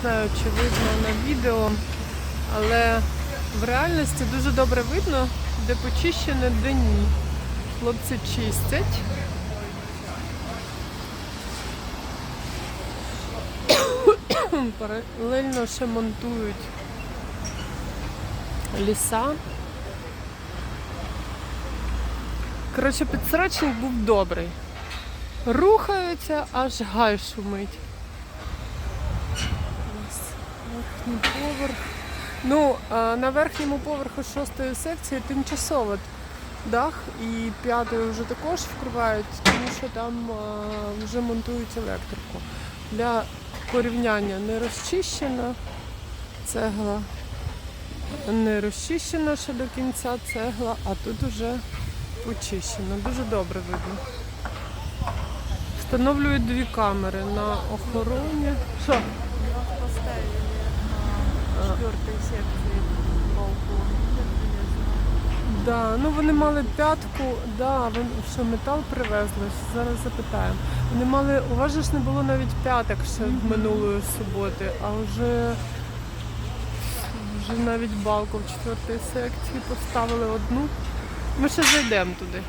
Знаю, чи видно на відео, але в реальності дуже добре видно, де почищено, де ні. Хлопці чистять. Паралельно ще монтують ліса. Коротше, підсрачник був добрий. Рухаються, аж гай шумить. Верхній поверх. Ну, на верхньому поверху шостої секції тимчасово дах і п'ятою вже також вкривають, тому що там вже монтують електрику. Для порівняння не розчищена цегла, не розчищена ще до кінця цегла, а тут вже почищено. Дуже добре видно. Встановлюють дві камери на охороні. Що? Четвертой секции балкон. Да, ну вони мали п'ятку, да, що метал привезли, зараз запитаємо. Вони мали, у вас же ж не було навіть п'яток ще минулої суботи, а вже, вже навіть балку в четвертій секції поставили одну. Ми ще зайдемо туди.